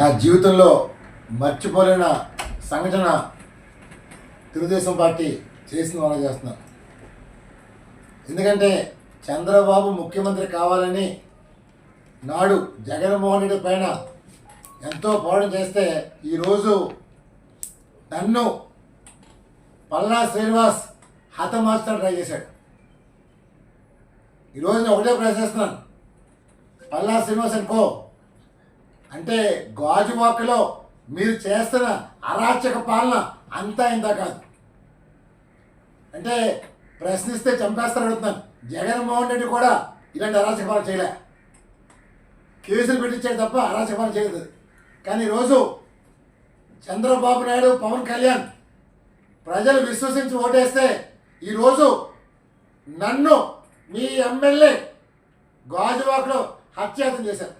నా జీవితంలో మర్చిపోలేన సంఘటన తెలుగుదేశం పార్టీ చేసిన వాళ్ళు చేస్తున్నారు ఎందుకంటే చంద్రబాబు ముఖ్యమంత్రి కావాలని నాడు జగన్మోహన్ రెడ్డి పైన ఎంతో పోరాటం చేస్తే ఈరోజు నన్ను పల్లా శ్రీనివాస్ హతమార్చడం ట్రై చేశాడు. ఈరోజు నేను ఒకటే ప్రయత్నిస్తున్నాను పల్లా శ్రీనివాస్ అనుకో అంటే గాజువాకలో మీరు చేస్తున్న అరాచక పాలన అంతా ఇంతా కాదు. అంటే ప్రశ్నిస్తే చంపేస్తారు అడుగుతున్నాను. జగన్మోహన్ రెడ్డి కూడా ఇలాంటి అరాచక పాలన చేయలే. కేసులు పెట్టించాడు తప్ప అరాచక పాలన చేయలేదు కానీ ఈరోజు చంద్రబాబు నాయుడు పవన్ కళ్యాణ్ ప్రజలు విశ్వసించి ఓటేస్తే ఈరోజు నన్ను మీ ఎమ్మెల్యే గాజువాకలో హత్యాతం చేశారు.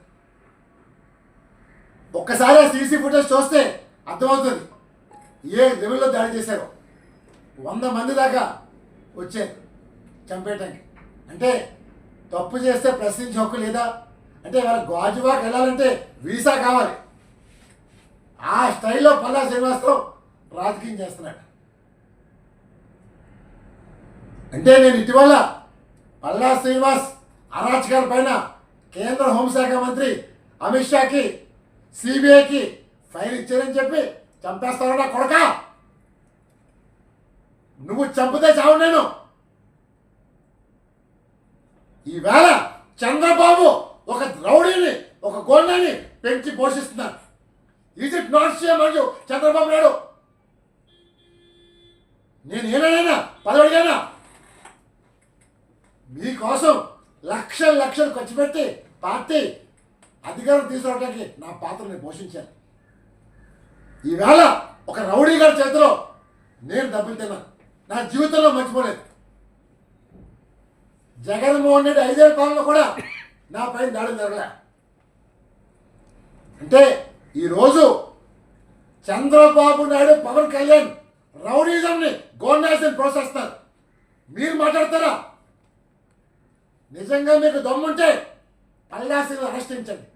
ఒక్కసారి ఆ సీసీ ఫుటేజ్ చూస్తే అర్థమవుతుంది. ఏ లెవెల్లో దాడి చేశారో. వంద మంది దాకా వచ్చారు చంపేయటానికి. అంటే తప్పు చేస్తే ప్రశ్నించే హక్కు లేదా? అంటే వాళ్ళ గాజువాకి వెళ్ళాలంటే వీసా కావాలి. ఆ స్టైల్లో పల్లా శ్రీనివాస్తో రాజకీయం చేస్తున్నాడు. అంటే నేను ఇటీవల పల్లా శ్రీనివాస్ అరాచకాల పైన కేంద్ర హోంశాఖ మంత్రి అమిత్ షాకి సిబిఐకి ఫైల్ ఇచ్చారని చెప్పి చంపేస్తానన్నా కొడక. నువ్వు చంపితే చావు నేను. ఈవేళ చంద్రబాబు ఒక రౌడీని ఒక గోండాన్ని పెంచి పోషిస్తున్నారు. ఈజ్ ఇట్ నాట్ సీఎం అంటూ చంద్రబాబు నాయుడు. నేను ఏమైనా పదవడిగానా మీకోసం లక్షలు లక్షలు ఖర్చు పెట్టి పార్టీ అధికారం తీసుకురావడానికి నా పాత్రని పోషించాను. ఈవేళ ఒక రౌడీ గారి చేతిలో నేను డబ్బులు తిన్నాను నా జీవితంలో మర్చిపోలేదు. జగన్మోహన్ రెడ్డి ఐదేళ్ళ పాలనలో కూడా నా పైన దాడి జరగలే. అంటే ఈరోజు చంద్రబాబు నాయుడు పవన్ కళ్యాణ్ రౌడీజంని గోండాసిని ప్రోత్సహిస్తారు. మీరు మాట్లాడతారా? నిజంగా మీకు దమ్ముంటే పల్లాసిని అరెస్టించండి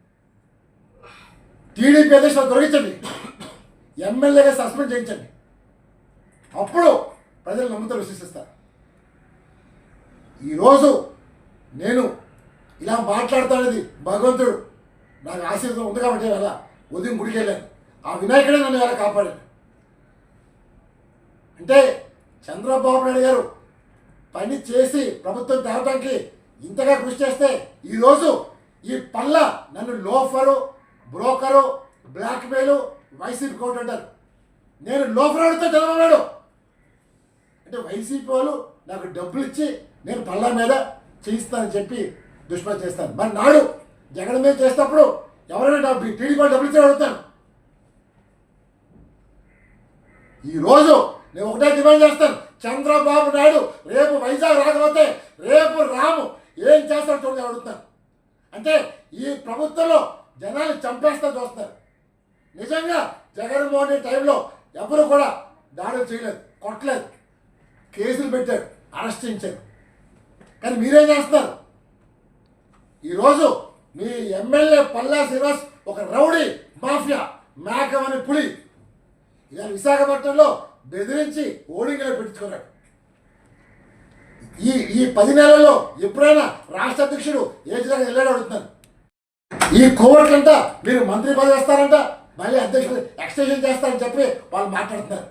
టీడీపీ అధ్యక్షులు తొలగించండి ఎమ్మెల్యేగా సస్పెండ్ చేయించండి. అప్పుడు ప్రజలు నమ్మకం విశ్వసిస్తారు. ఈరోజు నేను ఇలా మాట్లాడుతానేది భగవంతుడు నాకు ఆశీర్వాదం ఉంది కాబట్టి వేళ ఉదయం గుడికి వెళ్ళాను. ఆ వినాయకుడే నన్ను వేళ కాపాడాను అంటే చంద్రబాబు నాయుడు గారు పని చేసి ప్రభుత్వం తేవటానికి ఇంతగా కృషి చేస్తే ఈరోజు ఈ పళ్ళ నన్ను loafer broker blackmail YCP court అంటారు. నేను లోఫర్ అడితే చంద్రబాబు అంటే వైసీపీ వాళ్ళు నాకు డబ్బులు ఇచ్చి నేను పళ్ళ మీద చేయిస్తానని చెప్పి దుష్ప్రచారం చేస్తాను మరి నాడు జగన్ మీద చేసేటప్పుడు ఎవరైనా డబ్బు టీడీపీ డబ్బులు ఇచ్చి అడుగుతాను ఈరోజు నేను ఒకటే డిమాండ్ చేస్తాను. చంద్రబాబు నాయుడు రేపు వైజాగ్ రాకపోతే రేపు రాము ఏం చేస్తాడు చూడని అడుగుతాను అంటే ఈ ప్రభుత్వంలో జనాలు చంపేస్తా చూస్తారు. నిజంగా జగన్మోహన్ రెడ్డి టైంలో ఎవరు కూడా దాడులు చేయలేదు కొట్టలేదు కేసులు పెట్టారు అరెస్ట్ చేయించారు కానీ మీరేం చేస్తున్నారు? ఈరోజు మీ ఎమ్మెల్యే పల్లా శ్రీనివాస్ ఒక రౌడీ మాఫియా మేకమని పులి. ఇలా విశాఖపట్నంలో బెదిరించి ఓడింగ్లో పెట్టుకున్నాడు ఈ ఈ పది నెలల్లో ఎప్పుడైనా రాష్ట్ర అధ్యక్షుడు ఏ జిల్లాకి వెళ్ళాడు అడుగుతున్నాను. ఈ కోవర్ట్లంట మీరు మంత్రి పదవి వేస్తారంట మళ్ళీ అధ్యక్షుడు ఎక్స్టెన్షన్ చేస్తారని చెప్పి వాళ్ళు మాట్లాడుతున్నారు.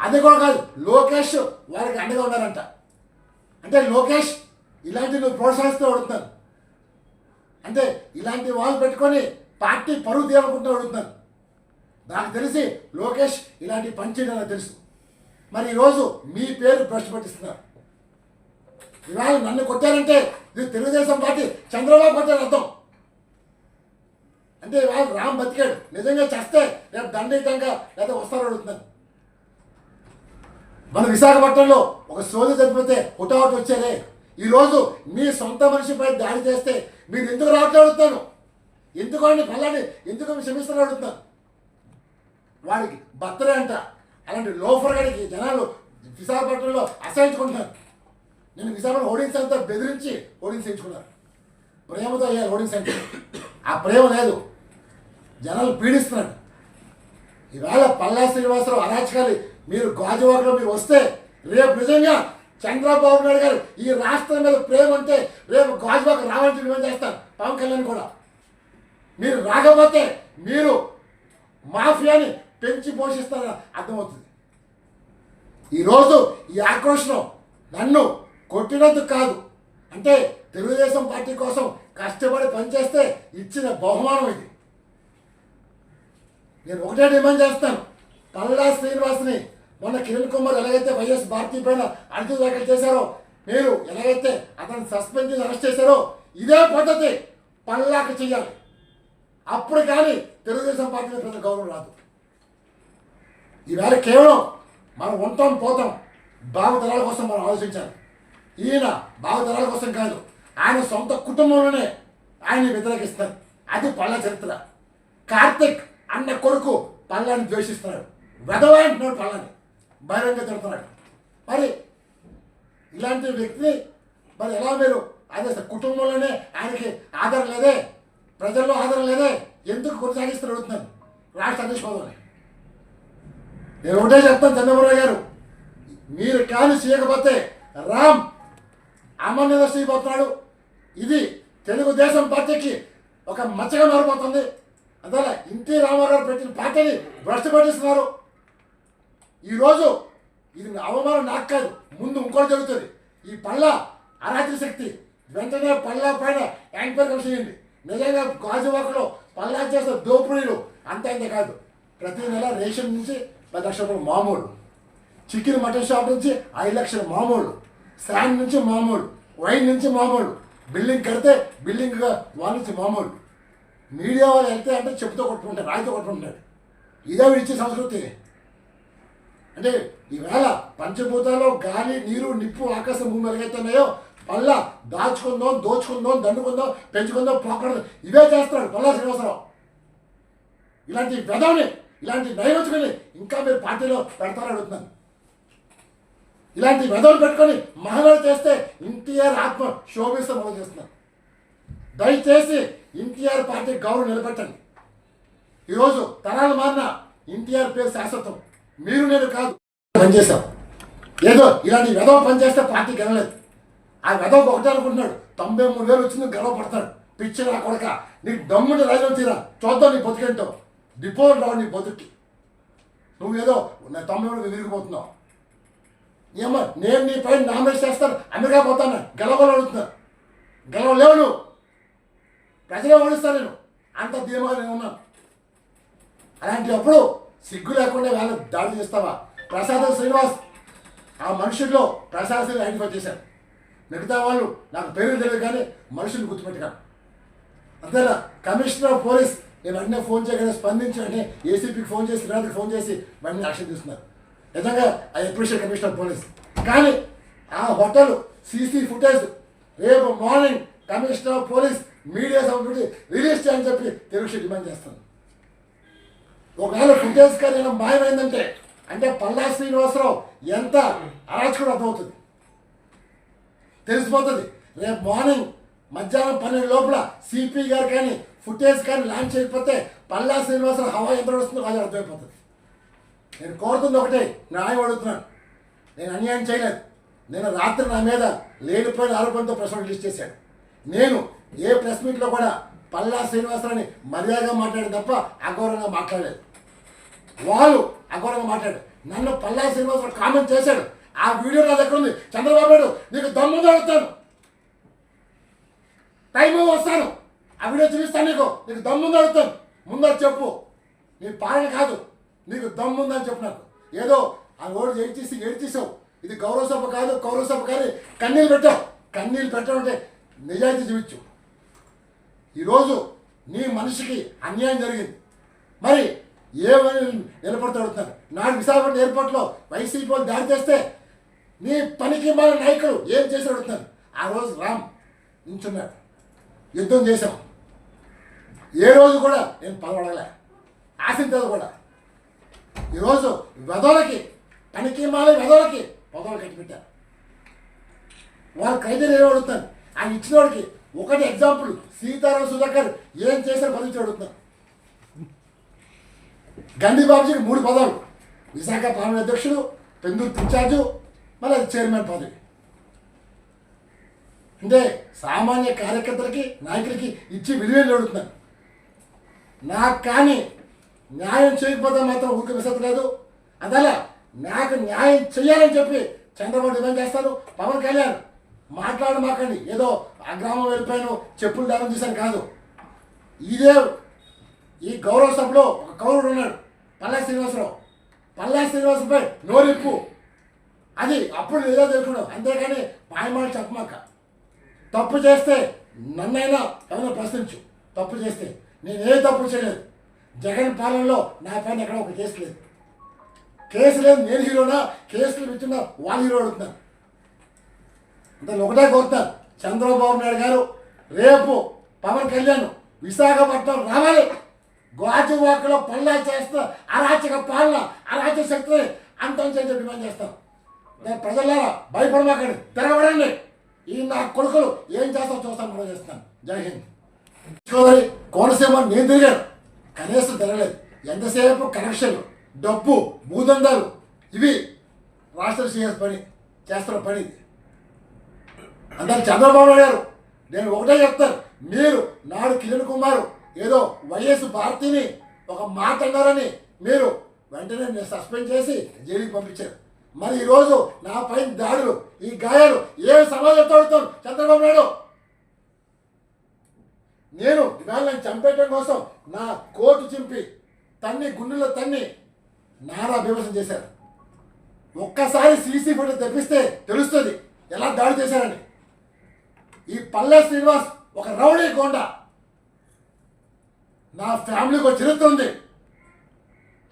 అది కూడా కాదు లోకేష్ వాళ్ళకి అండగా ఉన్నారంట. అంటే లోకేష్ ఇలాంటి నువ్వు ప్రోత్సహిస్తూ అడుగుతున్నాను. అంటే ఇలాంటి వాళ్ళు పెట్టుకొని పార్టీ పరువు తీయాలనుకుంటూ అడుగుతున్నాను. నాకు తెలిసి లోకేష్ ఇలాంటి పని చేయడం నాకు తెలుసు. మరి ఈరోజు మీ పేరు భ్రష్టు పట్టిస్తున్నారు. ఇవాళ నన్ను కొట్టారంటే ఇది తెలుగుదేశం పార్టీ చంద్రబాబు కొట్టారు అర్థం. అంటే ఇవాళ రామ్ బతికాడు. నిజంగా చేస్తే రేపు దండయుతంగా లేదా వస్తారు అడుగుతున్నాను. మన విశాఖపట్నంలో ఒక సోది చనిపోతే హుటాహుట్ వచ్చారే. ఈరోజు మీ సొంత మనిషిపై దాడి చేస్తే మీరు ఎందుకు రావట్లే అడుగుతాను ఎందుకు అండి పల్లాన్ని ఎందుకు క్షమిస్తారు అడుగుతాను వాడికి బత్తరే అంట. అలాంటి లోఫర్ గడికి జనాలు విశాఖపట్నంలో అసహించుకుంటున్నారు నేను విశాఖ హోర్డింగ్ సెంటర్ బెదిరించి హోర్డింగ్ చేయించుకున్నారు. ప్రేమతో అయ్యారు హోర్డింగ్ సెంటర్. ఆ ప్రేమ లేదు. జనాలు పీడిస్తున్నాడు ఈవేళ పల్లా శ్రీనివాసరావు అరాచకాలు మీరు గాజువాకలో మీరు వస్తే రేపు నిజంగా చంద్రబాబు నాయుడు గారు ఈ రాష్ట్రం మీద ప్రేమ ఉంటే రేపు గాజువాక రావాలని డిమాండ్ చేస్తారు పవన్ కళ్యాణ్ కూడా. మీరు రాకపోతే మీరు మాఫియాని పెంచి పోషిస్తారని అర్థమవుతుంది. ఈరోజు ఈ ఆక్రోషం నన్ను కొట్టినందుకు కాదు. అంటే తెలుగుదేశం పార్టీ కోసం కష్టపడి పనిచేస్తే ఇచ్చిన బహుమానం ఇది. నేను ఒకటే డిమాండ్ చేస్తాను. పల్లా శ్రీనివాస్ని మొన్న కిరణ్ కుమార్ ఎలాగైతే వైఎస్ భారతీ పైన అర్థం దాఖలు చేశారో మీరు ఎలాగైతే అతను సస్పెండ్ చేసి అరెస్ట్ చేశారో ఇదే పద్ధతి పల్లాకి చేయాలి అప్పుడు కానీ తెలుగుదేశం పార్టీ పెద్ద గౌరవం రాదు. ఈవేళ కేవలం మనం ఉంటాం పోతాం. బాగుతరాల కోసం మనం ఆలోచించాలి. ఈయన భావతరాల కోసం కాదు ఆయన సొంత కుటుంబంలోనే ఆయన్ని వ్యతిరేకిస్తారు. అది పళ్ళ చరిత్ర. కార్తిక్ అన్న కొడుకు పళ్ళని ద్వేషిస్తున్నాడు. వెధవా అంటున్నాడు పళ్ళని. బహిరంగ తిడుతున్నాడు మరి ఇలాంటి వ్యక్తిని మరి ఎలా మీరు అదే కుటుంబంలోనే ఆయనకి ఆధారం లేదే? ప్రజల్లో ఆధారం లేదే? ఎందుకు కొనసాగిస్తారు అడుగుతున్నాను. రాష్ట్ర అధ్యక్ష నేను ఒకటే చెప్తాను చంద్రబాబు గారు. మీరు కానీ చేయకపోతే రామ్ అమర్నిద చేయబోతున్నాడు ఇది తెలుగుదేశం పార్టీకి ఒక మచ్చగా మారిపోతుంది. అందువల్ల ఇంటి రామారావు పెట్టిన పార్టీని భ్రష్టు పట్టిస్తున్నారు. ఈరోజు ఇది అవమానం నాకు కాదు ముందు ఇంకోటి జరుగుతుంది. ఈ పళ్ళ అరాత్రి శక్తి వెంటనే పళ్ళ పైన ఎంక్వైరీ చేయండి. నిజంగా గాజువాకలో పల్లా చేసే దోపిడీలు అంతే అంతే కాదు. ప్రతి నెల రేషన్ నుంచి పది లక్షల రూపాయలు మామూలు. చికెన్ మటన్ షాప్ నుంచి ఐదు లక్షలు మామూలు. శాండ్ నుంచి మామూలు వైన్ నుంచి మామూలు బిల్డింగ్ కడితే బిల్డింగ్ వాళ్ళ నుంచి మామూలు. మీడియా వాళ్ళు వెళ్తే అంటే చెప్పుతో కొట్టుకుంటారు రాయితో కొట్టుకుంటారు. ఇదే ఇచ్చే సంస్కృతి. అంటే ఈవేళ పంచభూతాల్లో గాలి నీరు నిప్పు ఆకాశం భూమి ఎలాగైతున్నాయో మళ్ళా దాచుకుందాం దోచుకుందాం దండుకుందాం పెంచుకుందాం పోకూడదు. ఇవే చేస్తున్నాడు పల్లా శ్రీనివాసరావు. ఇలాంటి వెదవని ఇలాంటి నైరోచుకుని ఇంకా మీరు పార్టీలో పెడతారని అడుగుతున్నాను. ఇలాంటి వెదవులు పెట్టుకొని మహిళలు చేస్తే ఎన్టీఆర్ ఆత్మ శోభిస్తే మొదలు చేస్తున్నారు దయచేసి ఎన్టీఆర్ పార్టీ గౌరవం నిలబెట్టండి. ఈరోజు తరాలు మారిన ఎన్టీఆర్ పేరు శాశ్వతం. మీరు నేను కాదు. పనిచేశాం. ఏదో ఇలాంటి వెధవ పనిచేస్తే పార్టీ గెలలేదు ఆ వెధవ ఒకటే అనుకుంటున్నాడు. తొంభై మూడు వేలు వచ్చింది గర్వపడతాడు. పిచ్చి నా కొడక. నీకు దమ్ముని రైలు తీరా. చూద్దాం నీ బతుకేంటో. డిపోల్ రావు నీ బతుక్కి. నువ్వు ఏదో నా తొంభై మూడు విరిగిపోతున్నావు. ఏమో నేను నీ పైన నామినేట్ చేస్తాను అమెరికా పోతాను. గెలవలు అడుగుతున్నారు. గెలవలేవు నువ్వు. ప్రజలే ఓడిస్తాను నేను అంత ధీమాగా నేను ఉన్నాను. అలాంటి అప్పుడు సిగ్గు లేకుండా వాళ్ళు దాడి చేస్తావా? ప్రసాద్ శ్రీనివాస్ ఆ మనుషుల్లో ప్రసాద్ శ్రీని ఐడెంటిఫై చేశారు. మిగతా వాళ్ళు నాకు పేరు తెలియదు కానీ మనుషులు గుర్తుపెట్టగా అంతేనా? కమిషనర్ ఆఫ్ పోలీస్ నేను వెంటనే ఫోన్ చేయగానే స్పందించి వెంటనే ఏసీపీకి ఫోన్ చేసి శ్రీనాథ్కి ఫోన్ చేసి వెంటనే యాక్షన్ తీసుకున్నారు. నిజంగా ఐ అప్రిషియేట్ కమిషనర్ పోలీస్? కానీ ఆ హోటల్ సీసీ ఫుటేజ్ రేపు morning commissioner of police media సభ్యుడి release చేయని చెప్పి తెలుగు డిమాండ్ చేస్తాను ఒకవేళ ఫుటేజ్ కానీ మాయమైందంటే అంటే పల్లా శ్రీనివాసరావు ఎంత అరాచకుడు అర్థమవుతుంది? తెలిసిపోతుంది. రేపు మార్నింగ్ మధ్యాహ్నం పన్నెండు లోపల సిపి గారు కానీ ఫుటేజ్ కానీ లాంచ్ చేయకపోతే పల్లా శ్రీనివాసరావు హవా ఎంత నడుస్తుందో అది అర్థమైపోతుంది. నేను కోరుతుంది ఒకటే న్యాయం అడుగుతున్నాను. నేను అన్యాయం చేయలేదు. నేను రాత్రి నా మీద లేనిపోయిన ఆరోపణతో ప్రశ్న రిలీజ్ చేశాను. నేను ఏ ప్రెస్ మీట్లో కూడా పల్లా శ్రీనివాసరావుని మర్యాదగా మాట్లాడి తప్ప అఘోరంగా మాట్లాడలేదు. వాళ్ళు అఘోరంగా మాట్లాడు నన్ను పల్లా శ్రీనివాసరావు కామెంట్ చేశాడు. ఆ వీడియో నా దగ్గర ఉంది. చంద్రబాబు నాయుడు నీకు దమ్ము అడుగుతాను టైం వస్తాను. ఆ వీడియో చూపిస్తాను నీకు. నీకు దమ్ము అడుగుతాను ముందు చెప్పు. నీ పాలన కాదు. నీకు దమ్ముందని చెప్పు నాకు. ఏదో ఆ ఓడి ఏడ్చేసి ఏడ్చేసావు ఇది గౌరవ సభ కాదు గౌరవ సభ కానీ కన్నీళ్ళు పెట్టావు. కన్నీళ్ళు పెట్టడం అంటే నిజాయితీ చూపించు. ఈరోజు నీ మనిషికి అన్యాయం జరిగింది. మరి ఏమని నిలబడతాడుతున్నారు నాడు విశాఖపట్నం ఎయిర్పోర్ట్లో వైసీపీ వాళ్ళు దాడి చేస్తే నీ పనికి మన నాయకుడు ఏం చేసి అడుగుతున్నారు ఆ రోజు రామ్ నించున్నాడు. యుద్ధం చేశాం. ఏ రోజు కూడా నేను పలవడలే ఆశించదు కూడా. ఈరోజు వెదోలకి పనికి మాల వెదోలకి పొదవులు కట్టిపెట్టారు. వాళ్ళు ఖైదీలు ఏమో అడుగుతాను ఆయన ఇచ్చిన వాడికి ఒకటి ఎగ్జాంపుల్ సీతారాం సుధాకర్ ఏం చేశారు పదవి అడుగుతున్నాను గండి బాబుజీకి మూడు పదవులు. విశాఖ పాలన అధ్యక్షుడు పెందూరు ఇన్ఛార్జు మళ్ళీ అది చైర్మన్ పదవి. అంటే సామాన్య కార్యకర్తలకి నాయకులకి ఇచ్చి విలువలు అడుగుతున్నాను నాకు కానీ న్యాయం చేయకపోతే మాత్రం ఊరికి విసతలేదు అదలా నాకు న్యాయం చెయ్యాలని చెప్పి చంద్రబాబు డిమాండ్ చేస్తారు. పవన్ కళ్యాణ్ మాట్లాడు మాకండి. ఏదో ఆ గ్రామం వెళ్ళిపోయాను చెప్పులు దానం చేశాను కాదు. ఇదే ఈ గౌరవ సభలో ఒక కౌరుడు ఉన్నాడు పల్లా శ్రీనివాసరావు. పల్లా శ్రీనివాసరావుపై నోరిప్పు. అది అప్పుడు ఏదో తెలుసుకున్నావు అంతేగాని మాయమాట చెప్పమాక. తప్పు చేస్తే నన్నైనా ఎవరైనా ప్రశ్నించు. తప్పు చేస్తే నేను ఏ తప్పు చేయలేదు. జగన్ పాలనలో నా పైన ఎక్కడ ఒక కేసు లేదు. కేసు లేదు నేను హీరోనా? కేసులు ఇచ్చిన వాళ్ళు హీరో అడుగుతున్నారు అంటే ఒకటే కోరుతారు చంద్రబాబు నాయుడు గారు రేపు పవన్ కళ్యాణ్ విశాఖపట్నం రావాలి. గాజువాకలో పల్లా చేస్తా అరాచక పాలన అరాచక శక్తిని అంతం చేసే డిమాండ్ చేస్తాం. నేను ప్రజలారా భయపడమాకండి తిరగబడండి ఈ నా కొడుకులు ఏం చేస్తావు చూస్తాం కూడా చేస్తాను జై హింద్. కోనసీమ నేను తిరిగాను. కనీసం తిరగలేదు ఎంతసేపు కనెక్షన్లు డబ్బు భూదందాలు ఇవి రాష్ట్ర సీఎస్ పని చేస్తున్న పని. అందరు చంద్రబాబు అడిగారు గారు నేను ఒకటే చెప్తాను. మీరు నాడు కిరణ్ కుమార్ ఏదో వైఎస్ భారతిని ఒక మాట అన్నారని మీరు వెంటనే నేను సస్పెండ్ చేసి జైలుకి పంపించారు. మరి ఈరోజు నా పైన దాడులు ఈ గాయాలు ఏ సమాజంతో చంద్రబాబు నాయుడు! నేను ఇవాళ చంపేయటం కోసం నా కోటు చింపి తన్ని గుండెలో తన్ని నారా బీభత్సం చేశారు. ఒక్కసారి సీసీ ఫోటో తెప్పిస్తే తెలుస్తుంది ఎలా దాడి చేశారని. ఈ పల్లె శ్రీనివాస్ ఒక రౌడీ గోండా. నా ఫ్యామిలీకి ఒక చరిత్ర ఉంది.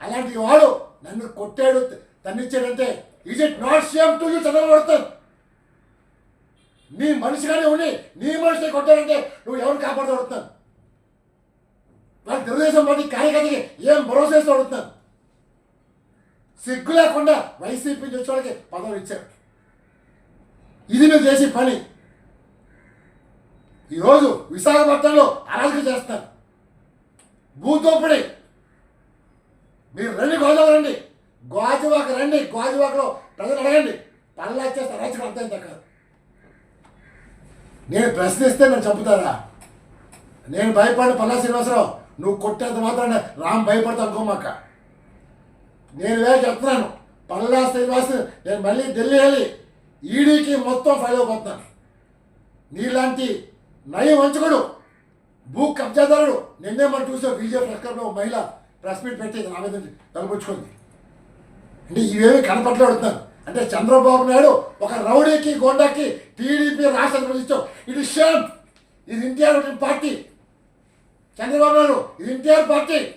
అలాంటి వాడు నన్ను కొట్టాడు తన్నిచ్చాడంటే is it not same to you? చదవబడతాను నీ మనిషిగానే ఉండి నీ మనిషిని కొట్టారంటే నువ్వు ఎవరిని కాపాడతాడుతాను వాళ్ళ తెలుగుదేశం పార్టీ కార్యకర్తకి ఏం భరోసా ఇస్తూ అడుగుతాను? సిగ్గు లేకుండా వైసీపీ నుంచి వచ్చే వాళ్ళకి పదవులు ఇచ్చారు. ఇది నువ్వు చేసే పని. ఈరోజు విశాఖపట్నంలో అరాజకం చేస్తాను భూతోపిడి. మీరు రండి గోదావరి రండి. గోజువాక రండి. గోజువాకలో ప్రజలు అడగండి. పనులు వచ్చేస్తే అరాచకం అర్థం కాదు? నేను ప్రశ్నిస్తే నన్ను చంపుతారా? నేను భయపడి పల్లా శ్రీనివాసరావు నువ్వు కొట్టేంత మాత్రం రామ్ భయపడతా అనుకోమాక. నేను వేరే చెప్తున్నాను పల్లా శ్రీనివాస్ నేను మళ్ళీ ఢిల్లీ వెళ్ళి ఈడీకి మొత్తం ఫైల్ అయిపోతున్నాను. నీలాంటి నయం వంచకుడు భూ కబ్జాదారుడు నిన్నే మనం చూసాం బీజేపీ ప్రకటనలో ఒక మహిళ ప్రెస్ మీట్ పెట్టి ఆవేదన తలపుచ్చుకుంది. అంటే ఇవేమి కనపట్లాడుతున్నారు అంటే చంద్రబాబు నాయుడు ఒక రౌడీకి గోండాకి టీడీపీ రాష్ట్ర ప్రతిష్టం ఇది షేమ్. ఇది ఎన్టీఆర్ పార్టీ. చంద్రబాబు నాయుడు ఇది ఎన్టీఆర్ పార్టీ.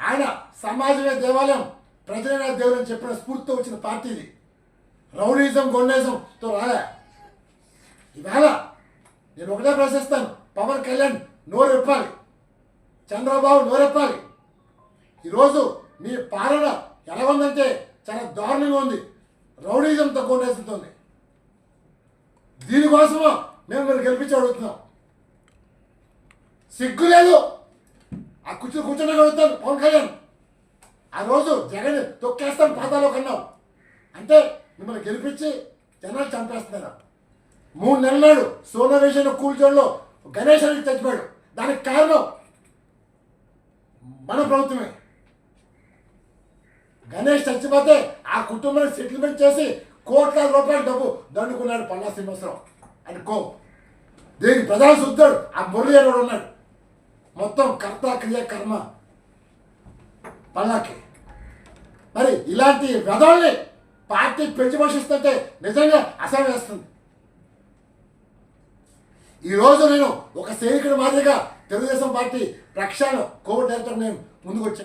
ఆయన సమాజమే దేవాలయం ప్రజలైన దేవుడు అని చెప్పిన స్ఫూర్తితో వచ్చిన పార్టీ ఇది. రౌడీజం గొండేజంతో రాలే. ఇవాళ నేను ఒకటే ప్రశ్నిస్తాను. పవన్ కళ్యాణ్ నోరెప్పాలి చంద్రబాబు నోరెప్పాలి. ఈరోజు మీ పాలన ఎలా ఉందంటే చాలా దారుణంగా ఉంది. రౌడీజంతో కొనేస్తుంది దీనికోసమా మేము మీరు గెలిపించి అడుగుతున్నాం. సిగ్గు లేదు. ఆ కూర్చొని కూర్చొని అడుగుతాను పవన్ కళ్యాణ్. ఆ రోజు జగన్ తొక్కేస్తాను పాతాలో కన్నాం. అంటే మిమ్మల్ని గెలిపించి జనాలు చంపేస్తున్నారు. మూడు నెలల నాడు సోనవేషన్ కూల్చోడ్లో గణేష్ అని చచ్చిపోయాడు. దానికి కారణం మన ప్రభుత్వమే. గణేష్ చచ్చిపోతే ఆ కుటుంబాన్ని సెటిల్మెంట్ చేసి కోట్లాది రూపాయల డబ్బు దండుకున్నాడు పల్లా శ్రీనివాసరావు. అని కో. దీనికి ప్రధాన శుద్ధుడు ఆ మురళి అనేవాడు ఉన్నాడు. మొత్తం కర్త క్రియ కర్మ పల్లాకి. మరి ఇలాంటి వెధల్ని పార్టీ పెంచి పోషిస్తుంటే నిజంగా అసహ్యం వేస్తుంది. ఈరోజు నేను ఒక సైనికుడి మాదిరిగా తెలుగుదేశం పార్టీ రక్షణ కోవిడ్ డైరెక్టర్ నేను ముందుకొచ్చాను